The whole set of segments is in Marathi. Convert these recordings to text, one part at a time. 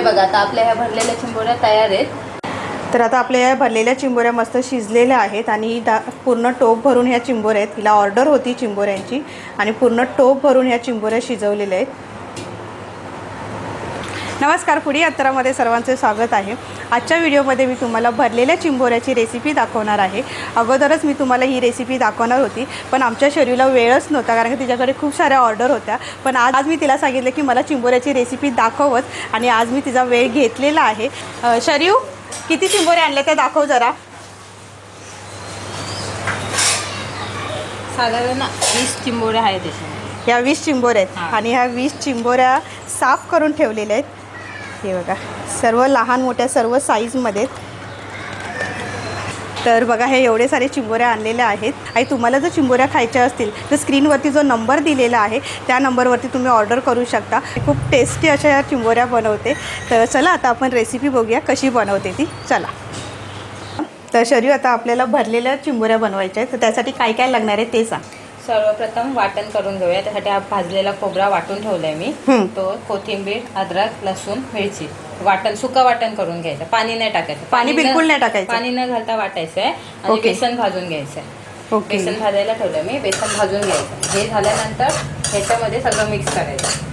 हे बघा आता आपल्या ह्या भरलेल्या चिंबोऱ्या तयार आहेत. तर आता आपल्या या भरलेल्या चिंबोऱ्या मस्त शिजलेल्या आहेत आणि दा पूर्ण टोप भरून ह्या चिंबोऱ्या आहेत. हिला ऑर्डर होती चिंबोऱ्यांची आणि पूर्ण टोप भरून ह्या चिंबोऱ्या शिजवलेल्या आहेत. नमस्कार फुडी अत्तरामध्ये सर्वांचे स्वागत आहे. आजच्या व्हिडिओमध्ये मी तुम्हाला भरलेल्या चिंबोऱ्याची रेसिपी दाखवणार आहे. अगोदरच मी तुम्हाला ही रेसिपी दाखवणार होती पण आमच्या शरीराला वेळच नव्हता कारण की तिच्याकडे खूप साऱ्या ऑर्डर होत्या. पण आज आज मी तिला सांगितलं की मला चिंबोऱ्याची रेसिपी दाखवच आणि आज मी तिचा वेळ घेतलेला आहे. शरीव किती चिंबोऱ्या आणल्या त्या दाखव जरा. साधारण वीस चिंबोऱ्या आहेत ह्या वीस चिंबोऱ्या आहेत. आणि ह्या वीस चिंबोऱ्या साफ करून ठेवलेल्या आहेत. हे बघा. सर्व लहान मोठ्या सर्व साईजमध्ये तर बघा हे एवढे सारे चिंबोऱ्या आणलेल्या आहेत. आणि तुम्हाला जर चिंबोऱ्या खायच्या असतील तर स्क्रीनवरती जो नंबर दिलेला आहे त्या नंबरवरती तुम्ही ऑर्डर करू शकता. खूप टेस्टी अशा या चिंबोऱ्या बनवते. तर चला आता आपण रेसिपी बघूया कशी बनवते ती. चला. तर शरीर आता आपल्याला भरलेल्या चिंबोऱ्या बनवायच्या आहेत. तर त्यासाठी काय काय लागणार आहे ते सांग. सर्वप्रथम वाटण करून घेऊया. त्यासाठी हा भाजलेला खोबरा वाटून ठेवलाय मी. तो कोथिंबीर अद्रक लसूण मिरची. वाटण सुका वाटण करून घ्यायचं. पाणी नाही टाकायचं. पाणी बिलकुल नाही टाकायचं. पाणी न घालता वाटायचं आहे आणि. बेसन भाजून घ्यायचं आहे बेसन भाजायला ठेवलं मी. बेसन भाजून घ्यायचं. हे झाल्यानंतर ह्याच्यामध्ये सगळं मिक्स करायचं.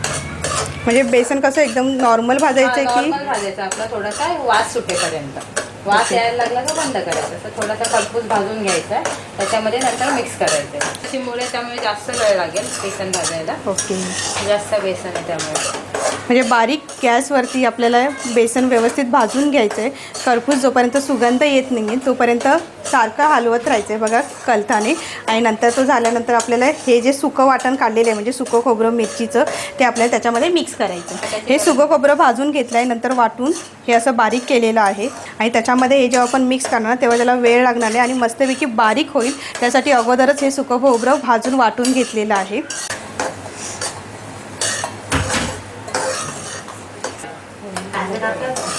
म्हणजे बेसन कसं एकदम नॉर्मल भाजायचं की नॉर्मल भाजायचं. आपला थोडासा वास सुटेपर्यंत. वास. यायला लागला का बंद करायचं? असं थोडासा खरपूस भाजून घ्यायचा त्याच्यामध्ये नंतर मिक्स करायचं. त्याच्यामुळे त्यामुळे जास्त वेळ लागेल बेसन भाजायला. ओके. जास्त बेसन आहे त्यामुळे. म्हणजे बारीक गॅसवरती आपल्याला बेसन व्यवस्थित भाजून घ्यायचं आहे करपूस जोपर्यंत सुगंध येत नाही आहे तोपर्यंत सारखं हलवत राहायचं आहे बघा कलथाने आणि नंतर तो झाल्यानंतर आपल्याला हे जे सुकं वाटण काढलेलं आहे म्हणजे सुकं खोबरं मिरचीचं ते आपल्याला त्याच्यामध्ये मिक्स करायचं हे सुकं खोबरं भाजून घेतलं आहे नंतर वाटून हे असं बारीक केलेलं आहे. आणि त्याच्यामध्ये हे जेव्हा आपण मिक्स करणार तेव्हा त्याला वेळ लागणार आहे आणि मस्तपैकी बारीक होईल. त्यासाठी अगोदरच हे सुकं खोबरं भाजून वाटून घेतलेलं आहे.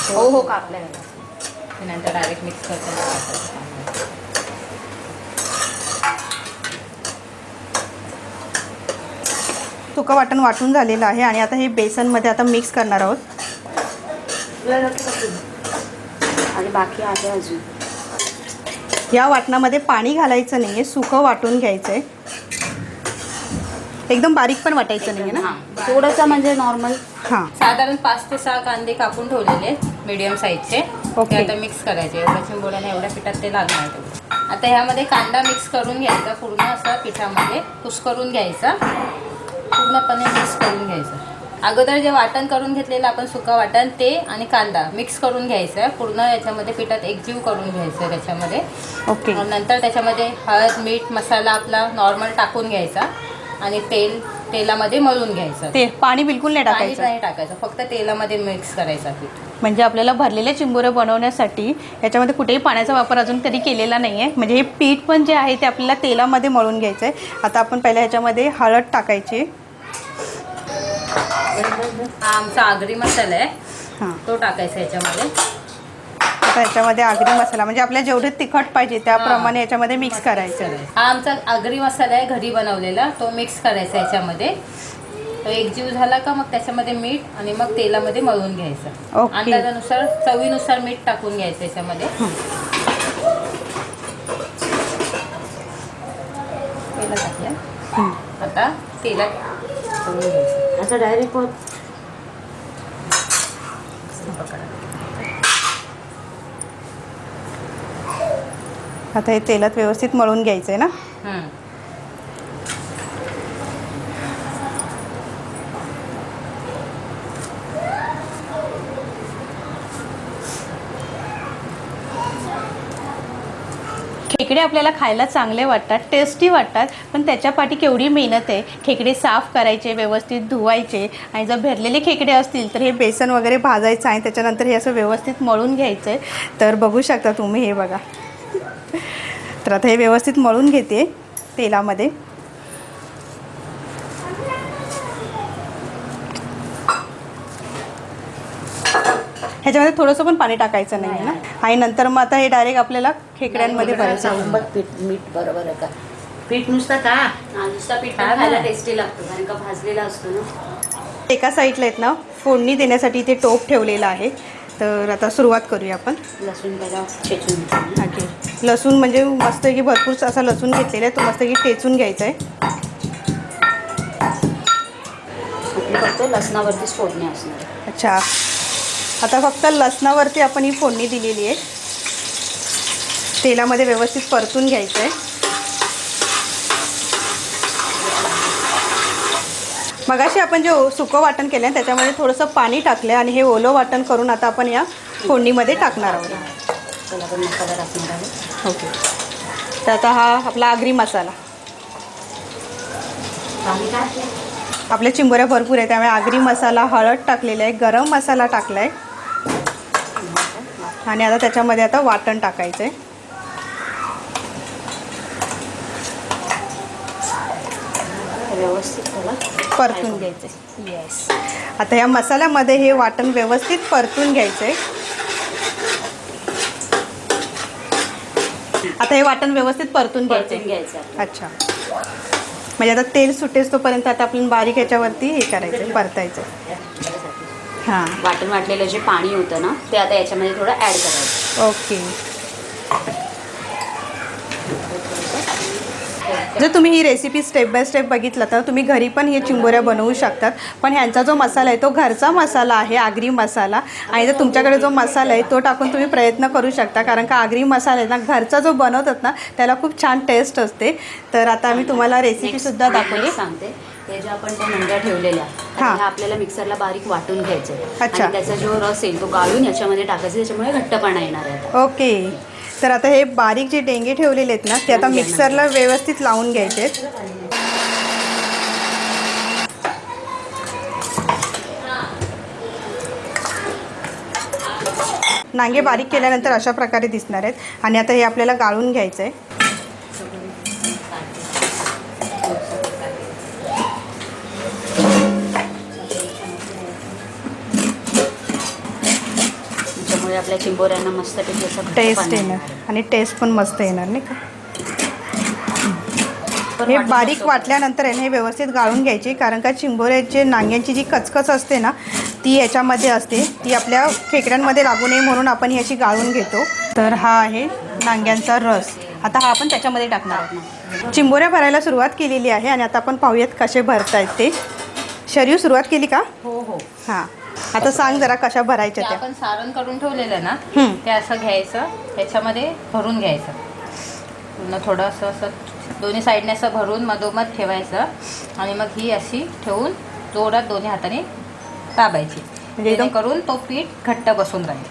हो हो कापल्या नंतर डायरेक्ट मिक्स करतो सुकं वाटण वाटून झालेलं आहे आणि आता हे बेसनमध्ये आता मिक्स करणार आहोत. आणि बाकी आहे अजून. या वाटणामध्ये पाणी घालायचं नाही आहे सुकं वाटून घ्यायचं आहे एकदम बारीक पण वाटायचं नाही आहे ना थोडंसं म्हणजे नॉर्मल हां. साधारण पाच ते सहा कांदे कापून ठेवलेले. मीडियम साईजचे ओके. ते आता मिक्स करायचे. एवढ्या चिंबोड्याने एवढ्या पिठात ते लागणार तेवढं. आता ह्यामध्ये कांदा मिक्स करून घ्यायचा. पूर्ण असा पिठामध्ये कुस करून घ्यायचा. पूर्णपणे मिक्स करून घ्यायचं. अगोदर जे वाटण करून घेतलेलं आपण सुका वाटण ते आणि कांदा मिक्स करून घ्यायचं. पूर्ण याच्यामध्ये पिठात एकजीव करून घ्यायचं त्याच्यामध्ये. ओके नंतर त्याच्यामध्ये हळद मीठ मसाला आपला नॉर्मल टाकून घ्यायचा. आणि तेल तेलामध्ये मळून घ्यायचं. ते पाणी बिलकुल नाही पाणी टाकायचं. नाही टाकायचं फक्त तेलामध्ये मिक्स करायचा पीठ. म्हणजे आपल्याला भरलेले चिंबोरे बनवण्यासाठी याच्यामध्ये कुठेही पाण्याचा वापर अजून तरी केलेला नाही आहे म्हणजे हे पीठ पण जे आहे ते आपल्याला तेलामध्ये मळून घ्यायचं आहे आता आपण पहिल्या ह्याच्यामध्ये हळद टाकायची. हा आमचा आगरी मसाला आहे. हां. तो टाकायचा याच्यामध्ये. आता याच्यामध्ये आगरी मसाला म्हणजे आपल्याला जेवढे तिखट पाहिजे त्याप्रमाणे याच्यामध्ये मिक्स करायचं. आहे हा आमचा आगरी मसाला आहे घरी बनवलेला तो मिक्स करायचा याच्यामध्ये. तो एकजीव झाला का मग त्याच्यामध्ये मीठ आणि मग तेलामध्ये मळून घ्यायचं. ओके. अंदाजानुसार चवीनुसार मीठ टाकून घ्यायचं याच्यामध्ये. तेला टाकलं. आता तेलात तळून घ्यायचं. आता डायरेक्ट आता हे तेलात व्यवस्थित मळून घ्यायचं आहे ना खेकडे आपल्याला खायला चांगले वाटतात टेस्टी वाटतात पण त्याच्या पाठी केवढी मेहनत आहे. खेकडे साफ करायचे व्यवस्थित धुवायचे आणि जर भरलेले खेकडे असतील तर हे बेसन वगैरे भाजायचं आणि त्याच्यानंतर हे असं व्यवस्थित मळून घ्यायचं आहे तर बघू शकता तुम्ही हे बघा. तर आता हे व्यवस्थित मळून घेते तेलामध्ये. ह्याच्यामध्ये थोडंसं पण पाणी टाकायचं नाही आहे ना आणि नंतर मग आता हे डायरेक्ट आपल्याला खेकड्यांमध्ये भरायचं. आहे. बघ पीठ मीठ बरोबर आहे का? पीठ नुसतं का? नुसता पीठ. खायला टेस्टी लागतो कारण का भाजलेला असतो ना? एका साईडला आहेत ना फोडणी देण्यासाठी इथे टोप ठेवलेला आहे. तर आता सुरुवात करूया आपण. लसूण चेचून घेते. ओके. लसूण म्हणजे मस्त की भरपूर असा लसूण घेतलेला आहे. तो मस्त की टेचून घ्यायचा आहे. फक्त लसणावरतीच फोडणी असणार. अच्छा. आता फक्त लसणावरती आपण ही फोडणी दिलेली आहे. तेलामध्ये व्यवस्थित परतून घ्यायचं आहे. मगाशी आपण जे सुकं वाटण केलं आहे त्याच्यामध्ये थोडंसं पाणी टाकलं आहे आणि हे ओलं वाटण करून आता आपण या फोडणीमध्ये टाकणार आहोत. ओके. तर आता हा आपला आगरी मसाला. आपल्या चिंबोऱ्या भरपूर आहे त्यामुळे आगरी मसाला हळद टाकलेला आहे गरम मसाला टाकला आहे आणि आता त्याच्यामध्ये आता वाटण टाकायचं आहे व्यवस्थित परतून घ्यायचं आहे येस आता या मसाल्यामध्ये हे वाटण व्यवस्थित परतून घ्यायचं आहे आता हे वाटण व्यवस्थित परतून घ्यायचं परतून घ्यायचं. आपलं. अच्छा. म्हणजे आता तेल सुटेस तोपर्यंत आता आपण बारीक याच्यावरती हे करायचं परतायचं. हां. वाटण वाटलेलं जे पाणी होतं ना ते आता याच्यामध्ये थोडं ॲड करायचं. ओके. जर तुम्ही ही रेसिपी स्टेप बाय स्टेप बघितलं तर तुम्ही घरी पण हे चिंबोऱ्या बनवू शकतात. पण ह्यांचा जो मसाला आहे तो घरचा मसाला आहे आगरी मसाला. आणि जर तुमच्याकडे जो मसाला आहे तो टाकून तुम्ही प्रयत्न करू शकता. कारण का आगरी मसाला आहे ना घरचा जो बनवतात ना त्याला खूप छान टेस्ट असते. तर आता मी तुम्हाला रेसिपीसुद्धा दाखवली सांगते. हे जे आपण त्या मुंड्या ठेवलेल्या हां. ह्या आपल्याला मिक्सरला बारीक वाटून घ्यायचे अच्छा. आणि त्याचा जो रस येईल तो गाळून याच्यामध्ये टाकायचा त्याच्यामुळे घट्टपणा येणार आहे आता. ओके तर आता हे बारीक जे डेंगे ठेवलेले आहेत ना ते आता मिक्सरला व्यवस्थित लावून घ्यायचे आहेत नांगे बारीक केल्यानंतर अशा प्रकारे दिसणार आहेत आणि आता हे आपल्याला गाळून घ्यायचं आहे आपल्या चिंबोऱ्यांना मस्तपैकी असं टेस्ट येणार. आणि टेस्ट पण मस्त येणार नाही का? हे बारीक. वाटल्यानंतर आहे ना हे व्यवस्थित गाळून घ्यायची कारण का चिंबोऱ्याचे नांग्यांची जी कचकच असते ना ती याच्यामध्ये असते. ती आपल्या खेकड्यांमध्ये लागू नये म्हणून आपण ही अशी गाळून घेतो. तर हा आहे नांग्यांचा रस. आता हा आपण त्याच्यामध्ये टाकणार आहोत चिंबोऱ्या भरायला सुरुवात केलेली आहे आणि आता आपण पाहूयात कसे भरतायत ते. शरीर सुरुवात केली का? हो हो. हां. आता सांग जरा कशा भरायच्या त्या. आपण सारण करून ठेवलेलं ना. ते असं घ्यायचं ह्याच्यामध्ये भरून घ्यायचं. पूर्ण थोडं असं असं दोन्ही साईडने असं भरून मधोमध ठेवायचं आणि मग ही अशी ठेवून जोरात दोन्ही हाताने दाबायची. म्हणजे एकदम- जेणेकरून तो पीठ घट्ट बसून राहील.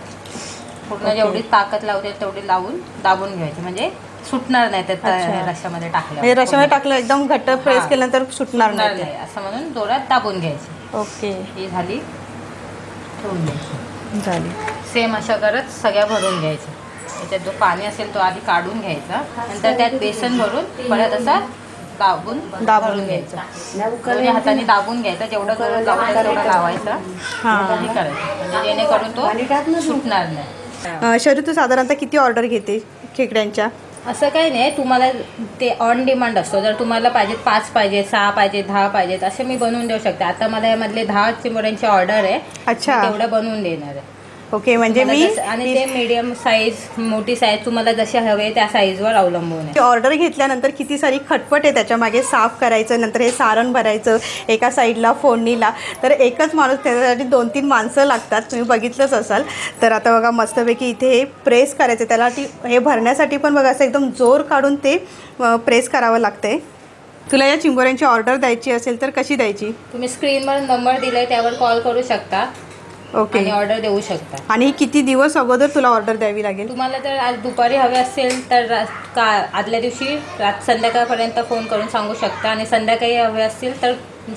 पूर्ण ओके. जेवढी ताकद लावते तेवढी लावून दाबून घ्यायची. म्हणजे सुटणार नाही अच्छा. त्या रश्यामध्ये टाकलं म्हणजे रशामध्ये टाकलं एकदम घट्ट प्रेस हां. केल्यानंतर सुटणार नाही. असं म्हणून जोरात दाबून घ्यायची. ओके. ही झाली ठेवून घ्यायची झाली. सेम अशा करत सगळ्या भरून घ्यायच्या. त्याच्यात जो पाणी असेल तो आधी काढून घ्यायचा. नंतर त्यात बेसन भरून परत असा दाबून दाबून घ्यायचं. दोन्ही हाताने दाबून घ्यायचा जेवढं जोर लावायचा तेवढा लावायचा करायचं. म्हणजे जेणेकरून तो सुटणार नाही. शरू तू साधारणतः किती ऑर्डर घेते खेकड्यांच्या? असं काही नाही तुम्हाला ते ऑन डिमांड असतो. जर तुम्हाला पाहिजेत पाच पाहिजे सहा पाहिजे दहा पाहिजेत असे मी बनवून देऊ शकते. आता मला यामधले दहा चिमुऱ्यांची ऑर्डर आहे. अच्छा. तेवढं बनवून देणार आहे. ओके म्हणजे मी आणि ते मीडियम साईज मोठी साईज तुम्हाला जसे हवे त्या साईजवर अवलंबून आहे. ऑर्डर घेतल्यानंतर किती सारी खटपट आहे त्याच्यामागे साफ करायचं नंतर हे सारण भरायचं एका साईडला फोडणीला. तर एकच माणूस त्याच्यासाठी दोन तीन माणसं लागतात. तुम्ही बघितलंच असाल. तर आता बघा मस्तपैकी इथे हे प्रेस करायचं. त्याला ती हे भरण्यासाठी पण बघा असं एकदम जोर काढून ते प्रेस करावं लागतंय. तुला या चिंबोऱ्यांची ऑर्डर द्यायची असेल तर कशी द्यायची? तुम्ही स्क्रीनवर नंबर दिलाय त्यावर कॉल करू शकता. ओके. आणि ऑर्डर देऊ शकता. आणि किती दिवस अगोदर तुला ऑर्डर द्यावी लागेल? तुम्हाला जर आज दुपारी हवे असेल तर रा- का आदल्या दिवशी रात संध्याकाळपर्यंत फोन करून सांगू शकता आणि संध्याकाळी हवे असतील तर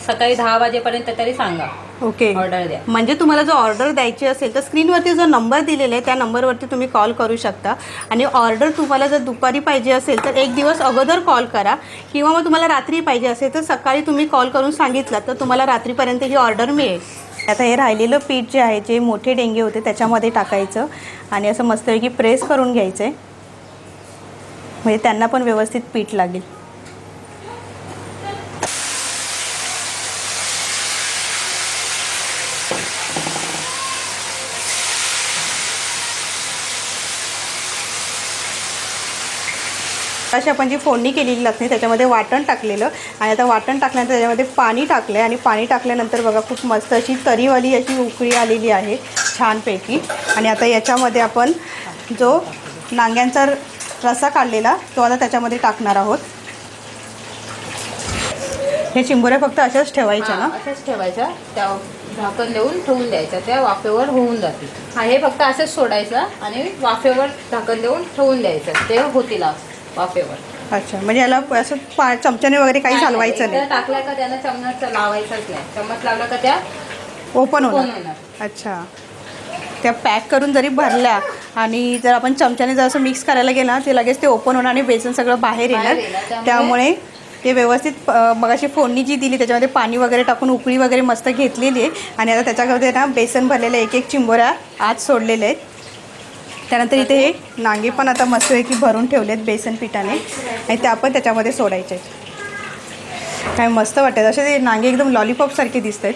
सकाळी दहा वाजेपर्यंत तरी सांगा. ओके. ऑर्डर द्या. म्हणजे तुम्हाला जो ऑर्डर द्यायची असेल तर स्क्रीनवरती जो नंबर दिलेला आहे त्या नंबरवरती तुम्ही कॉल करू शकता. आणि ऑर्डर तुम्हाला जर दुपारी पाहिजे असेल तर एक दिवस अगोदर कॉल करा. किंवा मग तुम्हाला रात्री पाहिजे असेल तर सकाळी तुम्ही कॉल करून सांगितलं तर तुम्हाला रात्रीपर्यंत ही ऑर्डर मिळेल. आता हे राहिलेलं पीठ जे आहे जे मोठे डेंगे होते त्याच्यामध्ये टाकायचं आणि असं मस्तपैकी प्रेस करून घ्यायचं आहे म्हणजे त्यांना पण व्यवस्थित पीठ लागेल. अशी आपण जी फोडणी केलेली लसणी त्याच्यामध्ये वाटण टाकलेलं. आणि आता वाटण टाकल्यानंतर त्याच्यामध्ये पाणी टाकलं आहे आणि पाणी टाकल्यानंतर बघा खूप मस्त अशी तरीवाली अशी उकळी आलेली आहे छानपैकी. आणि आता याच्यामध्ये आपण जो नांग्यांचा रसा काढलेला तो आता त्याच्यामध्ये टाकणार आहोत. हे चिंबोऱ्या फक्त अशाच ठेवायच्या ना? अशाच ठेवायच्या. त्या झाकण देऊन ठेवून द्यायच्या. त्या वाफेवर होऊन जातील. हा हे फक्त असंच सोडायचं आणि वाफेवर झाकण देऊन ठेवून द्यायचं. ते होतील असं वाफेवर. अच्छा म्हणजे याला असं पा चमच्याने वगैरे काही हलवायचं एकदा नाही? टाकल्या का त्यांना चम्मच लावायचाच नाही. चम्मच लावला का त्या ओपन होणार. होणार. अच्छा. त्या पॅक करून जरी भरल्या आणि जर आपण चमच्याने जर असं मिक्स करायला गेला ते लगेच ते ओपन होणार आणि बेसन सगळं बाहेर बाहेर येणार. येणार. त्यामुळे- त्यामुळे ते व्यवस्थित अ, मगाशी फोडणी जी दिली त्याच्यामध्ये पाणी वगैरे टाकून उकळी वगैरे मस्त घेतलेली आहे. आणि आता त्याच्यामध्ये ना बेसन भरलेल्या एक एक चिंबोऱ्या आत सोडलेल्या आहेत. त्यानंतर इथे हे नांगे पण आता मस्तपैकी भरून ठेवले आहेत बेसन पिठाने. आणि ते आपण त्याच्यामध्ये सोडायचे आहेत. काय मस्त वाटतात असे ते नांगे एकदम लॉलीपॉपसारखे दिसत आहेत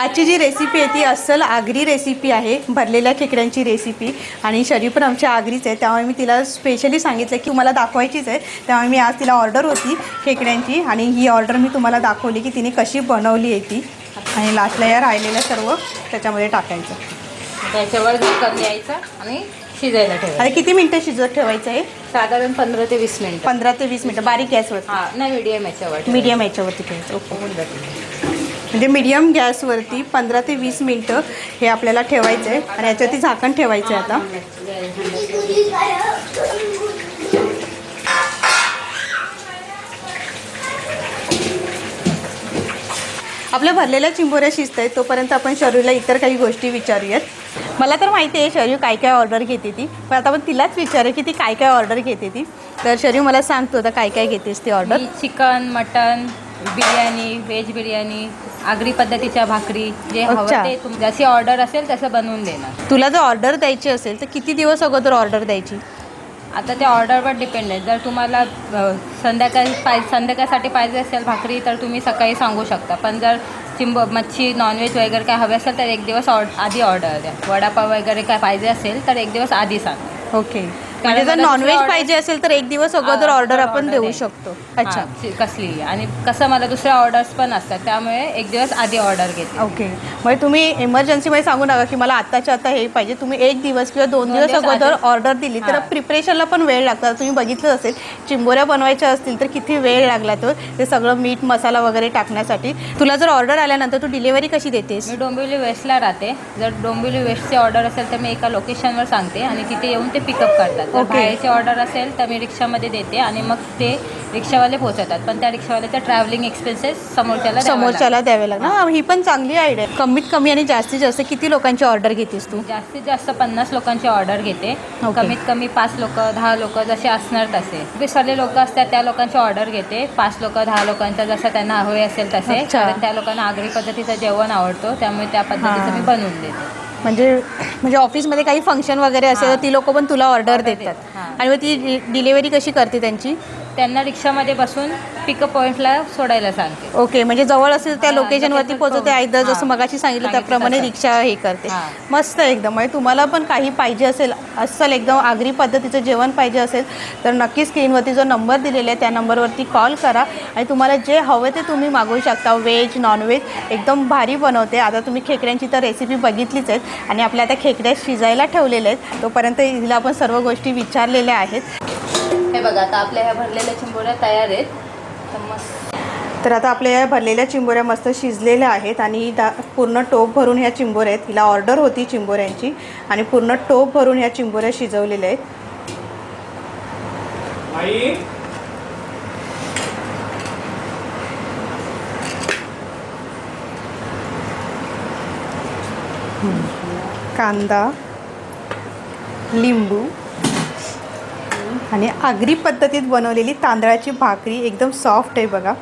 आजची जी रेसिपी आहे ती अस्सल आगरी रेसिपी आहे. भरलेल्या खेकड्यांची रेसिपी आणि शरीर पण आमची आगरीच आहे. त्यामुळे मी तिला स्पेशली सांगितलं की तुम्हाला दाखवायचीच आहे. त्यामुळे मी आज तिला ऑर्डर होती खेकड्यांची. आणि ही ऑर्डर मी तुम्हाला दाखवली की तिने कशी बनवली आहे ती. आणि लास्टला या राहिलेलं सर्व त्याच्यामध्ये टाकायचं. त्याच्यावर झाकण द्यायचं आणि शिजायला ठेवायचं. आता किती मिनटं शिजत ठेवायचं आहे साधारण पंधरा ते वीस मिनिट. पंधरा ते वीस मिनटं. बारीक गॅसवर हा नाही मीडियम याच्यावर मीडियम याच्यावरती ठेवायचं. ओके होऊन जातील म्हणजे मीडियम गॅसवरती पंधरा ते वीस मिनटं हे आपल्याला ठेवायचं आहे आणि याच्यावरती झाकण ठेवायचं आहे आता. आपल्या भरलेल्या चिंबोऱ्या शिजत आहेत तोपर्यंत आपण शरीरला इतर काही गोष्टी विचारूयात. मला तर माहिती आहे शरीर काय काय ऑर्डर घेते ती. पण आता आपण तिलाच विचारू की ती काय काय ऑर्डर घेते ती. तर शरीर मला सांगतो आता काय काय घेतेस ती order chicken mutton biryani veg biryani Agri पद्धतीच्या भाकरी जे हवं अच्छा. ते तुम जशी ऑर्डर असेल तसं बनवून देणार. तुला जर ऑर्डर द्यायची असेल तर किती दिवस अगोदर ऑर्डर द्यायची? आता त्या ऑर्डरवर डिपेंड आहे. जर तुम्हाला संध्याकाळी पाय संध्याकाळसाठी पाहिजे असेल भाकरी तर तुम्ही सकाळी सांगू शकता. पण जर चिंब मच्छी नॉनव्हेज वगैरे काय हवे असेल तर एक दिवस ऑर्ड आधी ऑर्डर द्या. वडापाव वगैरे काय पाहिजे असेल तर एक दिवस आधी सांग. ओके. म्हणजे जर नॉनव्हेज पाहिजे असेल तर एक दिवस अगोदर ऑर्डर आपण देऊ. शकतो. अच्छा. कसली? आणि कसं मला दुसऱ्या ऑर्डर्स पण असतात त्यामुळे एक दिवस आधी ऑर्डर घेते. ओके म्हणजे तुम्ही इमर्जन्सीमध्ये सांगू नका की मला आत्ताच्या आता हे पाहिजे. तुम्ही एक दिवस किंवा दोन दिवस अगोदर. ऑर्डर दिली तर. प्रिपरेशनला पण वेळ लागतात तुम्ही बघितलं असेल चिंबोऱ्या बनवायच्या असतील तर किती वेळ लागला तो. ते सगळं मीठ मसाला वगैरे टाकण्यासाठी. तुला जर ऑर्डर आल्यानंतर तू डिलिव्हरी कशी देतेस? मी डोंबिवली वेस्टला राहते. जर डोंबिवली वेस्टची ऑर्डर असेल तर मी एका लोकेशनवर सांगते आणि तिथे येऊन ते पिकअप करतात. ओके. बाहेरची ऑर्डर असेल तर मी रिक्षामध्ये देते आणि मग ते रिक्षावाले पोहोचवतात. पण त्या रिक्षावाल्याचे ट्रॅव्हलिंग एक्सपेन्सेस समोरच्याला द्यावे समोरच्याला द्यावे लागणार हां, पण चांगली आयडिया कमीत कमी आणि जास्तीत जास्त किती लोकांची ऑर्डर घेतेस तू. जास्तीत जास्त पन्नास लोकांची ऑर्डर घेते. कमीत कमी पाच लोक दहा लोक जसे असणार तसे. विसरले लोक असतात त्या लोकांची ऑर्डर घेते. पाच लोक दहा लोकांचा जसं त्यांना हवे असेल तसे. अच्छा. कारण त्या लोकांना आगरी पद्धतीचं जेवण आवडतो. त्यामुळे त्या पद्धतीचं. मी बनवून देते. म्हणजे म्हणजे ऑफिसमध्ये काही फंक्शन वगैरे असेल तर. ती लोक पण तुला ऑर्डर देतात. आणि मग ती डिलिव्हरी कशी करते त्यांची त्यांना रिक्षामध्ये बसून पिकअप पॉईंटला सोडायला सांगते. ओके म्हणजे जवळ असेल त्या लोकेशनवरती पोहोचवते आयदर जसं. मगाशी सांगितलं त्याप्रमाणे. रिक्षा हे करते. मस्त एकदम म्हणजे तुम्हाला पण काही पाहिजे असेल अस्सल एकदम आगरी पद्धतीचं जेवण पाहिजे असेल तर नक्की स्क्रीनवरती जो नंबर दिलेला आहे त्या नंबरवरती कॉल करा. आणि तुम्हाला जे हवे ते तुम्ही मागवू शकता. व्हेज नॉनव्हेज एकदम भारी बनवते. आता तुम्ही खेकड्यांची तर रेसिपी बघितलीच आहेत. आणि आपल्या आता खेकड्या शिजायला ठेवलेल्या आहेत. तोपर्यंत हिला आपण सर्व गोष्टी विचारलेल्या आहेत. हे बघा आता आपल्या ह्या भरलेल्या चिंबोऱ्या तयार आहेत. तर मस्त. तर आता आपल्या या भरलेल्या चिंबोऱ्या मस्त शिजलेल्या आहेत आणि दा पूर्ण टोप भरून ह्या चिंबोऱ्या आहेत. हिला ऑर्डर होती चिंबोऱ्यांची आणि पूर्ण टोप भरून ह्या चिंबोऱ्या शिजवलेल्या आहेत. कांदा लिंबू आणि आगरी पद्धतीत बनवलेली तांदळाची भाकरी एकदम सॉफ्ट आहे बघा.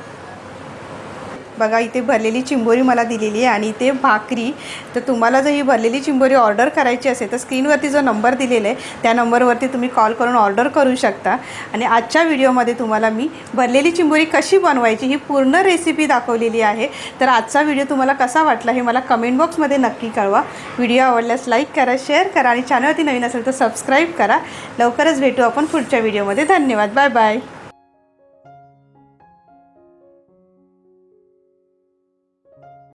बघा इथे भरलेली चिंबोरी मला दिलेली आहे आणि इथे भाकरी. तर तुम्हाला जर ही भरलेली चिंबोरी ऑर्डर करायची असेल तर स्क्रीनवरती जो नंबर दिलेला आहे त्या नंबरवरती तुम्ही कॉल करून ऑर्डर करू शकता. आणि आजच्या व्हिडिओमध्ये तुम्हाला मी भरलेली चिंबोरी कशी बनवायची ही पूर्ण रेसिपी दाखवलेली आहे. तर आजचा व्हिडिओ तुम्हाला कसा वाटला हे मला कमेंट बॉक्समध्ये नक्की कळवा. व्हिडिओ आवडल्यास लाईक करा शेअर करा आणि चॅनलवरती नवीन असेल तर सबस्क्राईब करा. लवकरच भेटू आपण पुढच्या व्हिडिओमध्ये. धन्यवाद. Bye bye.